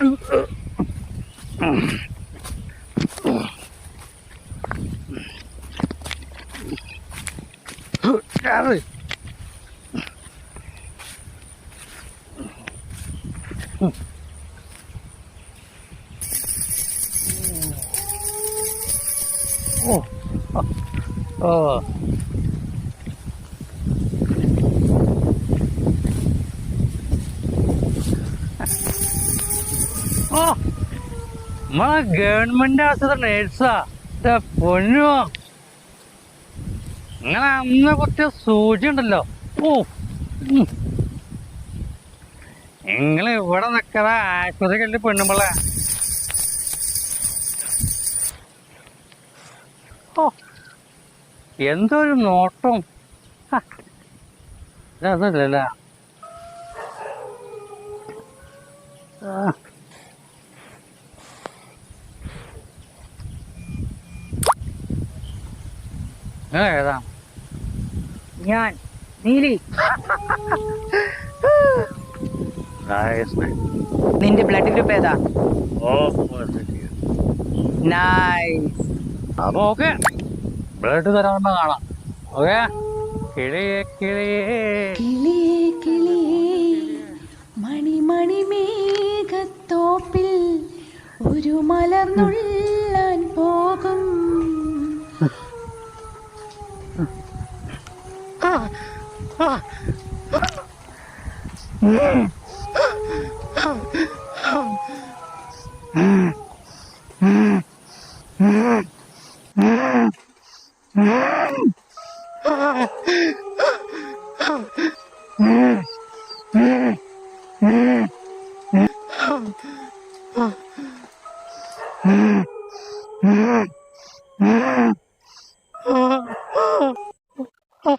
Trời ơi Oh. Oh. നമ്മളെ government ആശുപത്രി നേഴ്സാ. പൊന്നോ. അങ്ങനെ അന്ന് കുറച്ച് സൂചി ഉണ്ടല്ലോ. ഓ നിങ്ങൾ ഇവിടെ നിക്കറ ആശുപത്രി കണ്ടി പെണ്ണുമ്പളെ? ഓ എന്തൊരു നോട്ടം. ഇതല്ലല്ല ആ. ഏതാ? ഞാൻ നീലി. നിന്റെ ബ്ലഡ് ഗ്രൂപ്പ് ഏതാ? നൈസ് അപ്പൊ ഓക്കെ. ബ്ലഡ് തരാമെന്ന് കാണാം. ഓക്കെ? കിളിയേ കിളിയേ കിളിയേ കിളിയേ മണി മണി മേഘത്തോപ്പിൽ ഒരു മലർന്നുള്ളാൻ പോകും あああうん。うん。うん。うん。うん。うん。Oh,